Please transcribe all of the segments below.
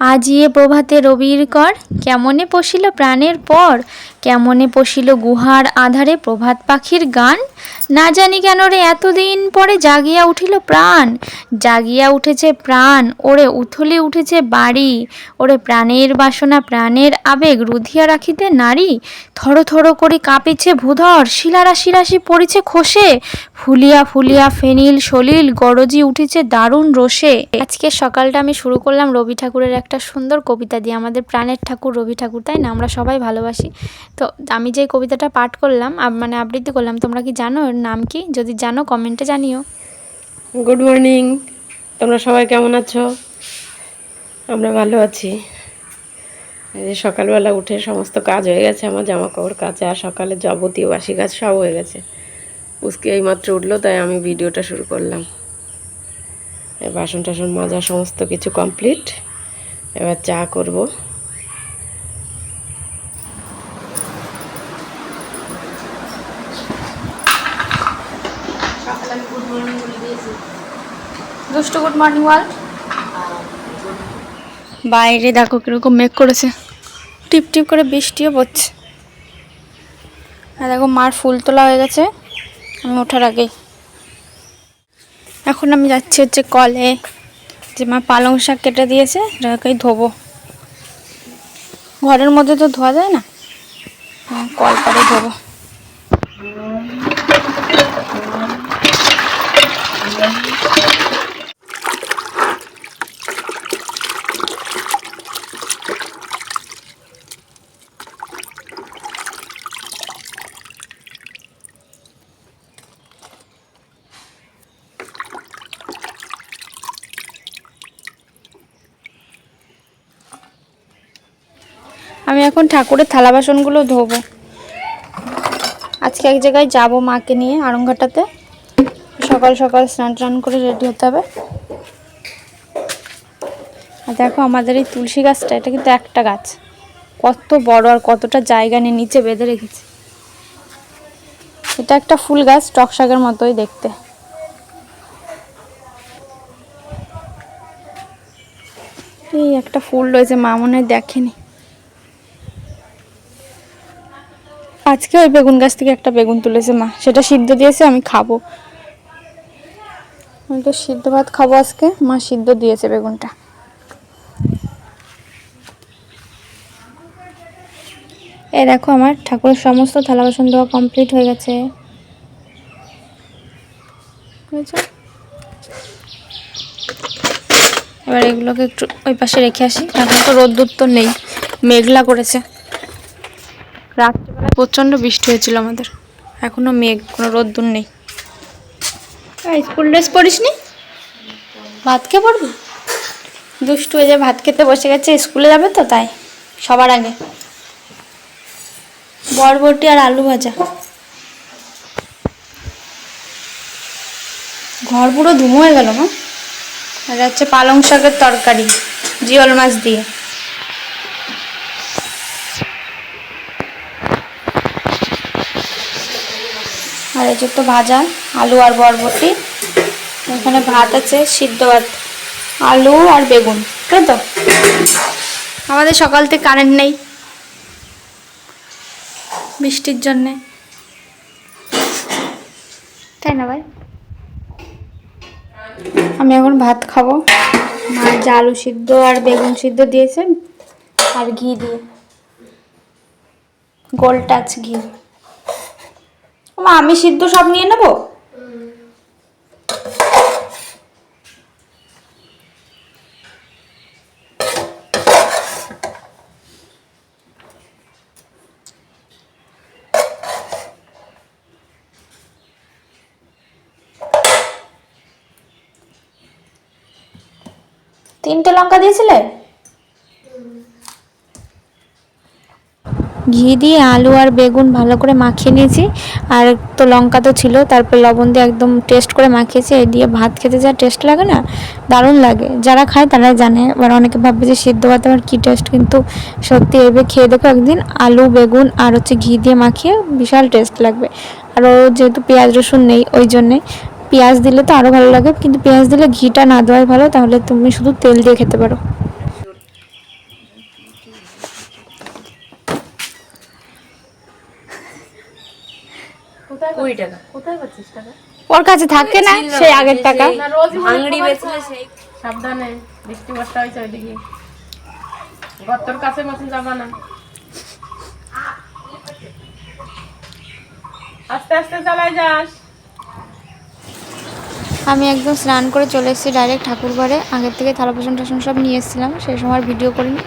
আজিয়ে প্রভাতে রবির কর, কেমনে পশিল প্রাণের পর? কেমনে পশিল গুহার আধারে প্রভাত পাখির গান? না জানি কেন রে এতদিন পরে জাগিয়া উঠিল প্রাণ। জাগিয়া উঠেছে প্রাণ, ওরে উথলে উঠেছে বাড়ি। ওরে প্রাণের বাসনা, প্রাণের আবেগ রুধিয়া রাখিতে নারী। থর থর করে কাঁপিছে ভূধর শিলারাশি রাশি পড়েছে খসে। ফুলিয়া ফুলিয়া ফেনিল সলিল গরজি উঠেছে দারুণ রোষে। আজকে সকালটা আমি শুরু করলাম রবি ঠাকুরের একটা সুন্দর কবিতা দিয়ে আমাদের প্রাণের ঠাকুর, রবি ঠাকুর, তাই না? আমরা সবাই ভালোবাসি। তো আমি যে কবিতাটা পাঠ করলাম মানে আবৃত্তি করলাম, তোমরা কি জানো এর নাম কি? যদি জানো, কমেন্টে জানিও। গুড মর্নিং তোমরা সবাই কেমন আছো? আমরা ভালো আছি। এই যে সকালবেলা উঠে সমস্ত কাজ হয়ে গেছে, আমার জামা কাপড় কাচা আর সকালে যাবতীয় বাসি কাজ সব হয়ে গেছে। উসকে এইমাত্র উঠল, তাই আমি ভিডিওটা শুরু করলাম। বাসন টাসন মাজা সমস্ত কিছু কমপ্লিট এবার চা করব। গুড মর্নিং, ওয়াল। বাইরে দেখো কীরকম মেঘ করেছে। টিপ টিপ করে বৃষ্টিও পড়ছে। আর দেখো মার ফুল তোলা হয়ে গেছে, আমি ওঠার আগেই। এখন আমি যাচ্ছি হচ্ছে কলে। যে মা পালং শাক কেটে দিয়েছে এটাকেই ধোবো। ঘরের মধ্যে তো ধোয়া যায় না? হ্যাঁ, কল করে ধোবো। এখন ঠাকুরের থালা বাসনগুলো ধোবো। আজকে এক জায়গায় যাব মাকে নিয়ে আরংঘাটাতে সকাল সকাল স্নান টান করে রেডি হতে হবে। আর দেখো আমাদের এই তুলসী গাছটা, এটা কিন্তু একটা গাছ। কত বড় আর কতটা জায়গা নিয়ে নিচে বেঁধে রেখেছে। এটা একটা ফুল গাছ, টক শাকের মতোই দেখতে। এই একটা ফুল রয়েছে মা মনে দেখেনি। আজকে ওই বেগুন গাছ থেকে একটা বেগুন তুলেছে মা। সেটা সিদ্ধ দিয়েছে, আমি খাব। আমি তো সিদ্ধ ভাত খাব আজকে। মা সিদ্ধ দিয়েছে বেগুনটা। এ দেখো আমার ঠাকুরের সমস্ত থালা বাসন দেওয়া কমপ্লিট হয়ে গেছে? এবার এগুলোকে একটু ওই পাশে রেখে আসি। এখন তো রোদ্দুর তো নেই, মেঘলা করেছে। রাত্রিবেলা প্রচণ্ড বৃষ্টি হয়েছিল আমাদের। এখনও মেঘ, কোনো রোদ্দুর নেই। স্কুল ড্রেস পরিসনি ভাত খেয়ে পড়বি? দুষ্টু হয়ে যে ভাত খেতে বসে গেছে, স্কুলে যাবে তো তাই, সবার আগে। বরবটি আর আলু ভাজা। ঘর পুরো ধুমো হয়ে গেল মা আর হচ্ছে পালং শাকের তরকারি, জিওল মাছ দিয়ে। যে তো ভাজা, আলু আর বরবটি, এখানে ভাত আছে, সিদ্ধ ভাত, আলু আর বেগুন, তাই তো? আমাদের সকাল থেকে কারেন্ট নেই বৃষ্টির জন্যে। তাই না ভাই? আমি এখন ভাত খাব। মা যে আলু সিদ্ধ আর বেগুন সিদ্ধ দিয়েছেন, আর ঘি দিয়ে। গোল টাচ ঘি। মা আমি সিদ্ধ সব নিয়ে নেব? তিনটে লঙ্কা দিয়েছিলে? ঘি দিয়ে আলু আর বেগুন ভালো করে মাখিয়ে নিয়েছি। আর তো লঙ্কা তো ছিল, তারপর লবণ দিয়ে একদম টেস্ট করে মাখিয়েছি। এই দিয়ে ভাত খেতে যা টেস্ট লাগে না, দারুণ লাগে। যারা খায় তারাই জানে এবার অনেকে ভাববে যে সিদ্ধ ভাত আমার কী টেস্ট কিন্তু সত্যি এভাবে খেয়ে দেখো একদিন আলু, বেগুন আর হচ্ছে ঘি দিয়ে মাখিয়ে বিশাল টেস্ট লাগবে। আর ও যেহেতু পেঁয়াজ রসুন নেই, ওই জন্যে পেঁয়াজ দিলে তো আরও ভালো লাগে, কিন্তু পেঁয়াজ দিলে ঘিটা না দেওয়াই ভালো, তাহলে তুমি শুধু তেল দিয়ে খেতে পারো। কুড়ি টাকা। কোথায় পাচ্ছিস টাকা? ওর কাছে থাকে না সেই আগের টাকা। ভাঙড়ি বেচলে সেই। সাবধানে বৃষ্টি বর্ষা হয়েছে ওইদিকে। গর্তর কাছে মতন যাবা না। আস্তে আস্তে চালাই যাস। আমি একদম স্নান করে চলে এসেছি ডাইরেক্ট ঠাকুর ঘরে। আগের থেকে থালা বাসন টাসন সব নিয়ে এসেছিলাম সেই সময় ভিডিও করিনি।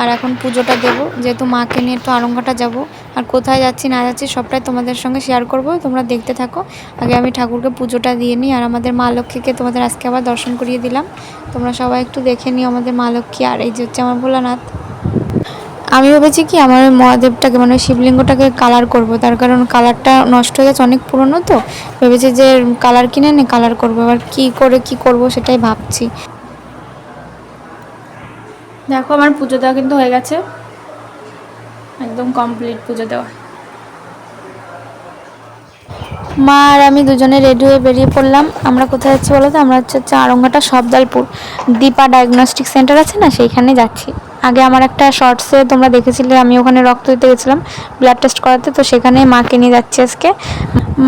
আর এখন পুজোটা দেবো। যেহেতু মাকে নিয়ে একটু আরঙ্গাটা যাব। আর কোথায় যাচ্ছি, না যাচ্ছি সবটাই তোমাদের সঙ্গে শেয়ার করব। তোমরা দেখতে থাকো। আগে আমি ঠাকুরকে পুজোটা দিয়ে নিই আর আমাদের মা লক্ষ্মীকে তোমাদের আজকে আবার দর্শন করিয়ে দিলাম। তোমরা সবাই একটু দেখে নিও আমাদের মা লক্ষ্মী। আর এই যে হচ্ছে আমার ভোলানাথ। আমি ভেবেছি কি আমার মহাদেবটাকে মানে শিবলিঙ্গটাকে কালার করব। তার কারণ কালারটা নষ্ট হয়ে গেছে, অনেক পুরনো তো। ভেবেছি যে কালার কিনে নে কালার করব। এবার কী করে কি করব সেটাই ভাবছি। দেখো, আমার পুজো দেওয়া কিন্তু হয়ে গেছে। একদম কমপ্লিট পুজো দেওয়া। মা আর আমি দুজনে রেডি হয়ে বেরিয়ে পড়লাম। আমরা কোথায় যাচ্ছি বলো তো? আমরা হচ্ছে হচ্ছে আরঙ্গাটা সবদালপুর। দীপা ডায়াগনস্টিক সেন্টার আছে না? সেইখানে যাচ্ছি। আগে আমার একটা শর্টসে তোমরা দেখেছিলে, আমি ওখানে রক্ত দিতে গেছিলাম ব্লাড টেস্ট করাতে, তো সেখানে মাকে নিয়ে যাচ্ছি আজকে।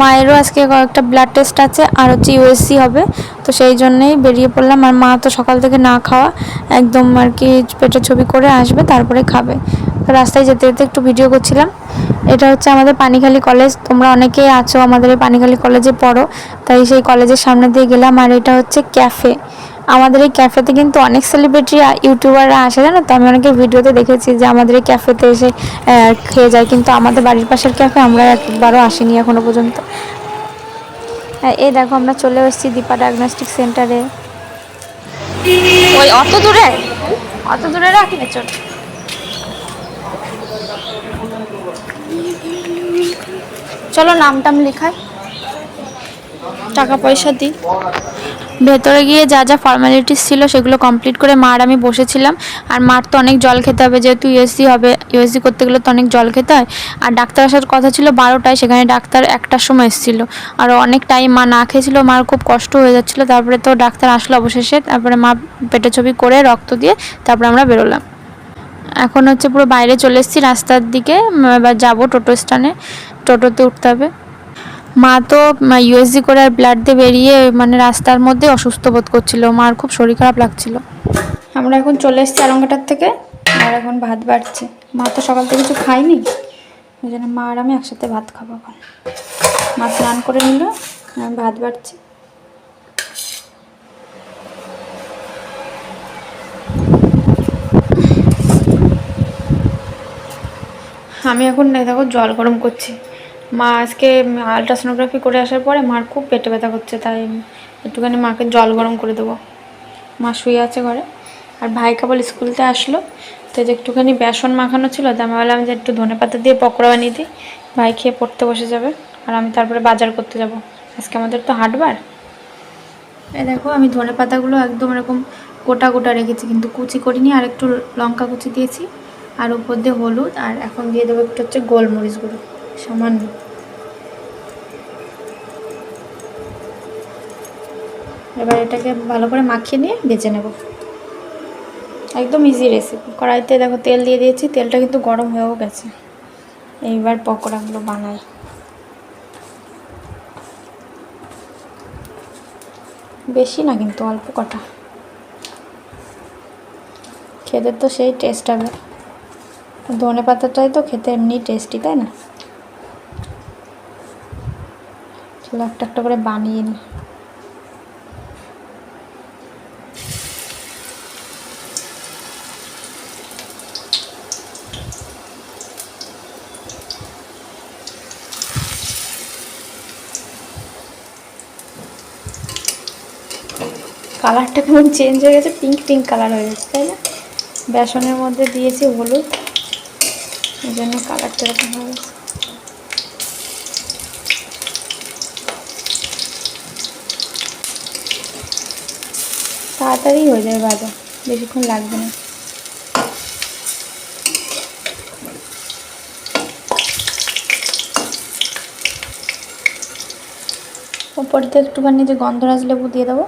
মায়েরও আজকে কয়েকটা ব্লাড টেস্ট আছে, আর হচ্ছে ইউএসসি হবে, তো সেই জন্যেই বেরিয়ে পড়লাম। আর মা তো সকাল থেকে না খাওয়া, একদম আর কি পেটের ছবি করে আসবে, তারপরে খাবে। তো রাস্তায় যেতে যেতে একটু ভিডিও করছিলাম। এটা হচ্ছে আমাদের পানিখালি কলেজ তোমরা অনেকেই আছো আমাদের এই পানিখালি কলেজে পড়ো, তাই সেই কলেজের সামনে দিয়ে গেলাম। আর এটা হচ্ছে ক্যাফে আমাদের এই ক্যাফেতে কিন্তু অনেক সেলিব্রিটি ইউটিউবাররা আসে, জানো তো? আমি অনেকে ভিডিওতে দেখেছি যে আমাদের এই ক্যাফেতে এসে খেয়ে যায়, কিন্তু আমাদের বাড়ির পাশের ক্যাফে আমরা একবারও আসিনি এখনও পর্যন্ত। এই দেখো, আমরা চলে এসেছি দীপা ডায়াগনস্টিক সেন্টারে ওই, অত দূরে? অত দূরে রাখিনি চল। চলো নাম টাম লেখায় টাকা পয়সা দিই। ভেতরে গিয়ে যা যা ফর্মালিটিস ছিল সেগুলো কমপ্লিট করে মার আমি বসেছিলাম। আর মার তো অনেক জল খেতে হবে, যেহেতু ইউএসসি হবে ইউএসসি করতে গেলে তো অনেক জল খেতে হয়। আর ডাক্তার আসার কথা ছিল বারোটায়, সেখানে ডাক্তার একটার সময় এসেছিল। আর অনেক টাইম মা না খেয়েছিল, মার খুব কষ্ট হয়ে যাচ্ছিল। তারপরে তো ডাক্তার আসলো অবশেষে, তারপরে মা পেটে ছবি করে রক্ত দিয়ে তারপরে আমরা বেরোলাম। এখন হচ্ছে পুরো বাইরে চলে এসেছি, রাস্তার দিকে এবার যাব টোটো স্ট্যান্ডে। টোটোতে উঠতে হবে। মা তো ইউএসজি করে আর ব্লাড দিয়ে বেরিয়ে মানে রাস্তার মধ্যে অসুস্থ বোধ করছিল। মার খুব শরীর খারাপ লাগছিল। আমরা এখন চলে এসেছি আরঙ্গাটার থেকে। আর এখন ভাত বাড়ছে। মা তো সকাল থেকে কিছু খাইনি ওই জন্য মা আর আমি একসাথে ভাত খাব এখন। মা স্নান করে নিল আমি ভাত বাড়ছি। আমি এখন দেখো, জল গরম করছি। মা আজকে আলট্রাসোনোগ্রাফি করে আসার পরে মার খুব পেটে ব্যথা করছে, তাই একটুখানি মাকে জল গরম করে দেবো। মা শুয়ে আছে ঘরে। আর ভাই কেবল স্কুলতে আসলো, তো যে একটুখানি বেসন মাখানো ছিল, তো আমি বললাম যে একটু ধনে পাতা দিয়ে পকোড়া বানিয়ে দিই। ভাই খেয়ে পড়তে বসে যাবে। আর আমি তারপরে বাজার করতে যাব। আজকে আমাদের তো হাটবার। এ দেখো, আমি ধনে পাতাগুলো একদম এরকম গোটা গোটা রেখেছি, কিন্তু কুচি করিনি, আর একটু লঙ্কা কুচি দিয়েছি। আর উপর দিয়ে হলুদ, আর এখন দিয়ে দেবো একটু হচ্ছে গোলমরিচ গুঁড়ো, সামান্য। এবার এটাকে ভালো করে মাখিয়ে নিয়ে বেজে নেব। একদম ইজি রেসিপি কড়াইতে দেখো তেল দিয়ে দিয়েছি, তেলটা কিন্তু গরম হয়েও গেছে। এইবার পকোড়াগুলো বানাই। বেশি না কিন্তু, অল্প কটা। খেতে তো সেই টেস্ট হবে। ধনে পাতাটাই তো খেতে এমনি টেস্টি তাই না? চলো একটা একটা করে বানিয়ে নিই। কালারটা কেমন চেঞ্জ হয়ে গেছে? পিঙ্ক পিঙ্ক কালার হয়ে গেছে, তাই না? বেসনের মধ্যে দিয়েছি হলুদ। এই জন্য কালারটা এরকম হয়ে গেছে। তাড়াতাড়ি হয়ে যাবে ভাজা বেশিক্ষণ লাগবে না। ওপর দিয়ে একটুখানি যে গন্ধরাজ লেবু দিয়ে দেবো।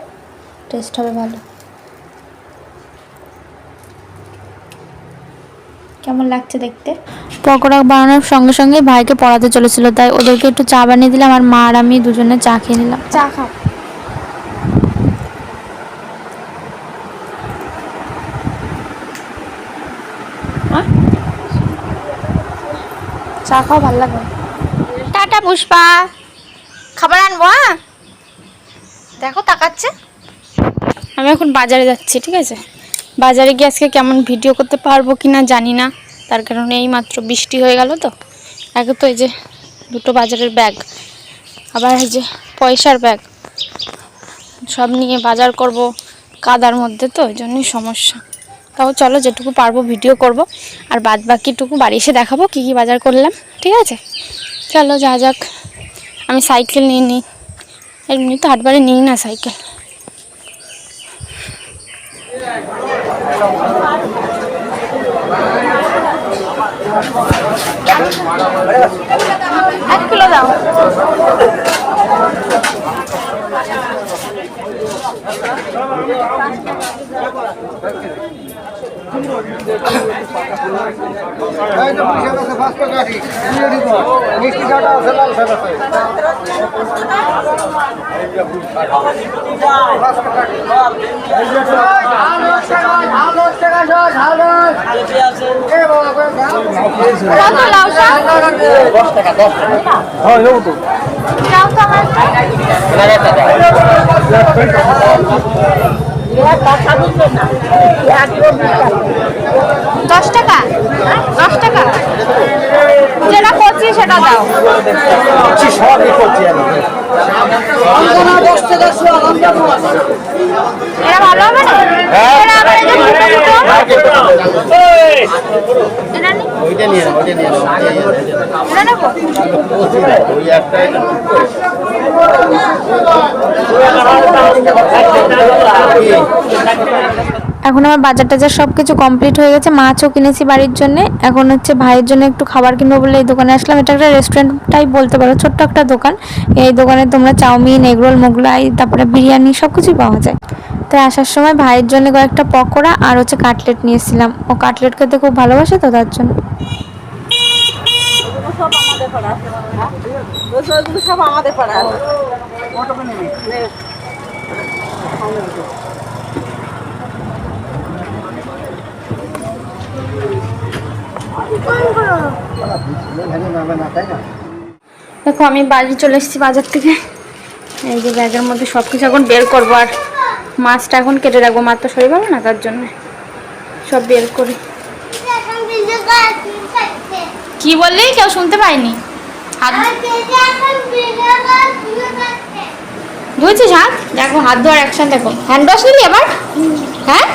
টেস্ট হবে ভালো। কেমন লাগছে দেখতে? পকোড়া বানানোর সঙ্গে সঙ্গে ভাইকে পড়াতে চলেছিল তাই ওদেরকে একটু চা বানিয়ে দিলাম আর মা আর আমি দুজনে চা খেয়ে নিলাম। চা খাও চা খাও ভালো লাগবে? টাটা পুষ্পা। খাবার আনব হ্যাঁ? দেখো তাকাচ্ছে। আমি এখন বাজারে যাচ্ছি, ঠিক আছে? বাজারে গিয়ে আজকে কেমন ভিডিও করতে পারব কি না জানি না। তার কারণে এই মাত্র বৃষ্টি হয়ে গেল তো। আগে তো এই যে দুটো বাজারের ব্যাগ, আবার এই যে পয়সার ব্যাগ, সব নিয়ে বাজার করব কাদার মধ্যে তো ওই জন্যই সমস্যা। তাও চলো যেটুকু পারব ভিডিও করব, আর বাদ বাকিটুকু বাড়ি এসে দেখাবো কী কী বাজার করলাম, ঠিক আছে? চলো যা যাক, আমি সাইকেল নিয়ে নিই। এমনি তো হাটবারে নিই না সাইকেল। এক কিলো দাও। এই তো পুলিশের কাছে ফাস্ট কাটি দিয়ে দিব মিষ্টি কাটা আছে লাল শাক আছে ফাস্ট কাটি কত লাউ শাক লাউ তো আমার দশ টাকা? দশ টাকা? যেটা করছি সেটা দাও। এটা ভালো হবে না? এটা আবার এই ছোট ছোট এটা নি- ওইটা নিয়ে ওইটা নিয়ে ওইটা নেব? ওই একটাই। এখন আমার বাজার টাজার সব কিছু কমপ্লিট হয়ে গেছে, মাছও কিনেছি বাড়ির জন্য। এখন হচ্ছে ভাইয়ের জন্য একটু খাবার কিনবো বলে এই দোকানে আসলাম। এটা একটা রেস্টুরেন্টটাই বলতে পারো, ছোট্ট একটা দোকান। এই দোকানে তোমরা চাউমিন, এগরোল, মোগলাই, তারপরে বিরিয়ানি সব কিছুই পাওয়া যায়। তাই আসার সময় ভাইয়ের জন্য কয়েকটা পকোড়া আর হচ্ছে কাটলেট নিয়েছিলাম ও কাটলেট খেতে খুব ভালোবাসে তো তার জন্য। দেখো আমি বাড়ি চলে এসেছি বাজার থেকে। এই যে ব্যাগের মধ্যে সব কিছু এখন বের করব আর মাছটা এখন কেটে রাখব। মাছ তো শরীর ভালো না তার জন্য। সব বের করি। কি বললি? কেউ শুনতে পাইনি হাত ধুয়েছিস হাত? দেখো হাত ধোয়ার অ্যাকশন দেখো। হ্যান্ড ওয়াশ নিলি আবার হ্যাঁ?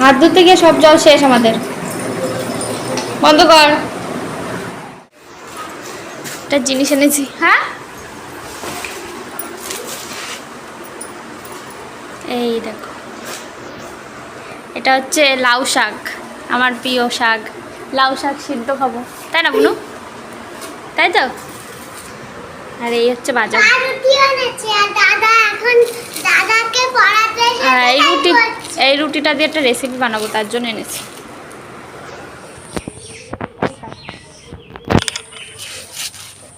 হাত ধুতে গিয়ে সব জল শেষ আমাদের। বন্ধ কর। একটা জিনিস এনেছি। হ্যাঁ? এই দেখো। এটা হচ্ছে লাউ শাক আমার প্রিয় শাক। লাউ শাক সিদ্ধ খাব। তাই না বুনু? তাই তো? আর এই হচ্ছে বাজার। দাদা এখন দাদাকে পড়াতে এসে এই রুটি এই রুটিটা দিয়ে একটা রেসিপি বানাবো তার জন্য এনেছি।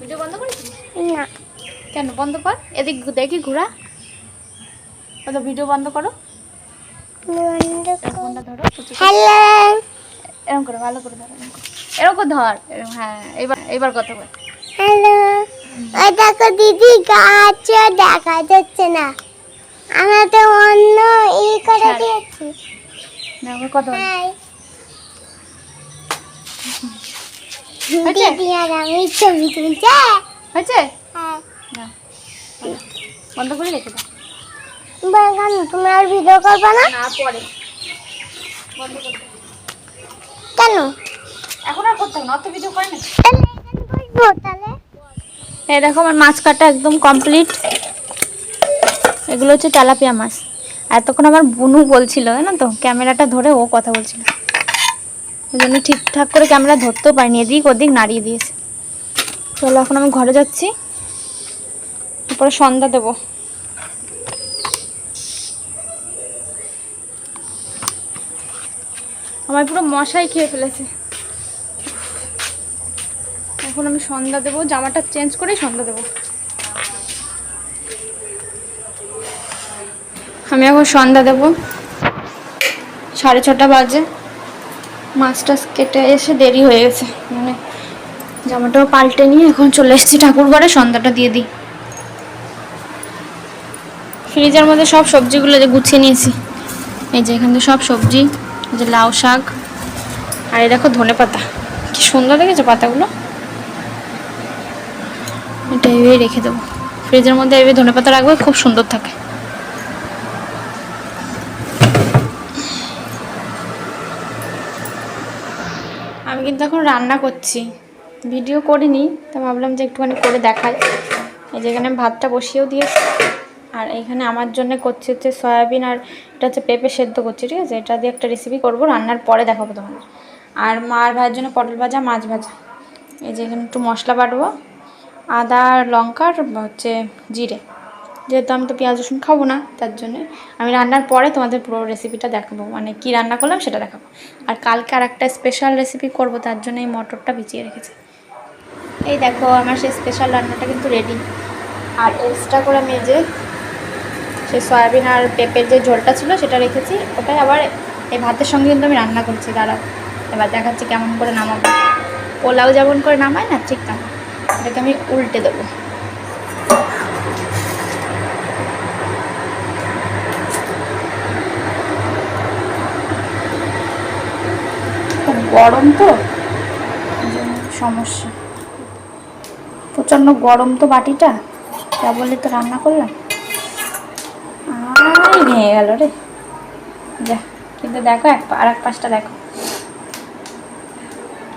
ভিডিও বন্ধ করেছিস? না। কেন বন্ধ কর? এদিক দেখি ঘোরা। ভিডিও বন্ধ করো। ধরো হ্যালো এরকম করে ভালো করে ধরো এরকম। ধর হ্যাঁ এবার এবার কথা বল। হ্যালো ওই দেখো দিদি গাছও দেখা যাচ্ছে না। আমরা তো অন্য ই করে। দিয়েছি। না এবার কথা বল। হাই। হয়েছে? দিদি আর আমি ছবি তুলছে। হয়েছে? হ্যাঁ। বন্ধ করে রেখে দাও। তুমি আর ভিডিও করবে না? পরে। বন্ধ করে। কেন? এখন আর করতে না অত ভিডিও করে না তাহলে? এই দেখো আমার মাছ কাটা একদম কমপ্লিট এগুলো হচ্ছে তেলাপিয়া মাছ। আর এতক্ষণ আমার বুনু বলছিল জানো তো ক্যামেরাটা ধরে ও কথা বলছিল। ওই জন্য ঠিকঠাক করে ক্যামেরা ধরতেও পারিনি এদিক ওদিক নাড়িয়ে দিয়েছে। চলো এখন আমি ঘরে যাচ্ছি। তারপরে সন্ধ্যা দেবো। আমার পুরো মশাই খেয়ে ফেলেছে। এখন আমি সন্ধ্যা দেবো, জামাটা চেঞ্জ করেই সন্ধ্যা দেবো। আমি এখন সন্ধ্যা দেবো। সাড়ে ছটা বাজে। মাছ টাছ কেটে এসে দেরি হয়ে গেছে। মানে জামাটাও পাল্টে নিয়ে এখন চলে এসেছি ঠাকুর ঘরে সন্ধ্যাটা দিয়ে দিই। ফ্রিজের মধ্যে সব সবজিগুলো যে গুছিয়ে নিয়েছি। এই যে এখানে সব সবজি যে লাউ শাক। আর এই দেখো ধনে পাতা। কি সুন্দর দেখেছ পাতাগুলো? এটা এইভাবে রেখে দেবো। ফ্রিজের মধ্যে এভাবে ধনে পাতা রাখবে, খুব সুন্দর থাকে। আমি কিন্তু এখন রান্না করছি। ভিডিও করিনি, তো ভাবলাম যে একটুখানি করে দেখাই। এই যেখানে ভাতটা বসিয়েও দিয়েছি। আর এইখানে আমার জন্য করছি হচ্ছে সয়াবিন আর এটা হচ্ছে পেঁপে সেদ্ধ করছি, ঠিক আছে? এটা দিয়ে একটা রেসিপি করব, রান্নার পরে দেখাবো তোমাদের। আর মার ভাইয়ের জন্য পটল ভাজা, মাছ ভাজা। এই যে এখানে একটু মশলা বাটবো। আদা আর লঙ্কা আর হচ্ছে জিরে। যেহেতু আমি তো পেঁয়াজ, রসুন খাব না, তার জন্যে আমি রান্নার পরে তোমাদের পুরো রেসিপিটা দেখাবো। মানে কি রান্না করলাম সেটা দেখাবো। আর কালকে আর একটা স্পেশাল রেসিপি করব, তার জন্য এই মটরটা ভিজিয়ে রেখেছি। এই দেখো, আমার সেই স্পেশাল রান্নাটা কিন্তু রেডি আর এক্সট্রা করে আমি যে সেই সয়াবিন আর পেঁপের যে ঝোলটা ছিল সেটা রেখেছি। ওটাই আবার এই ভাতের সঙ্গে কিন্তু আমি রান্না করছি, দাঁড়াও। এবার দেখাচ্ছি কেমন করে নামাবো। পোলাও যেমন করে নামায় না, ঠিক তেমন। এটাকে আমি উল্টে দেবো। গরম তো সমস্যা। প্রচণ্ড গরম তো বাটিটা, যা বললে তো রান্না করলাম। ভেঙে গেল রে। যা, কিন্তু দেখো এক আর এক পাশটা দেখো।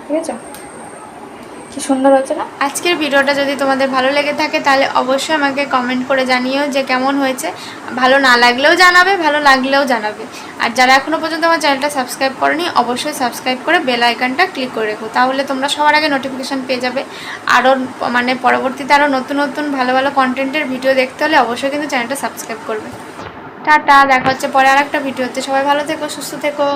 ঠিক আছে? কি সুন্দর হয়েছে না? আজকের ভিডিওটা যদি তোমাদের ভালো লেগে থাকে, তাহলে অবশ্যই আমাকে কমেন্ট করে জানিও যে কেমন হয়েছে। ভালো না লাগলেও জানাবে, ভালো লাগলেও জানাবে। আর যারা এখনও পর্যন্ত আমার চ্যানেলটা সাবস্ক্রাইব করেনি, অবশ্যই সাবস্ক্রাইব করে বেল আইকনটা ক্লিক করে রেখো। তাহলে তোমরা সবার আগে নোটিফিকেশান পেয়ে যাবে। আরও মানে পরবর্তীতে আরও নতুন নতুন ভালো ভালো কন্টেন্টের ভিডিও দেখতে হলে অবশ্যই কিন্তু চ্যানেলটা সাবস্ক্রাইব করবে। টাটা দেখা হচ্ছে পরে আর একটা ভিডিওতে। সবাই ভালো থেকো সুস্থ থেকো।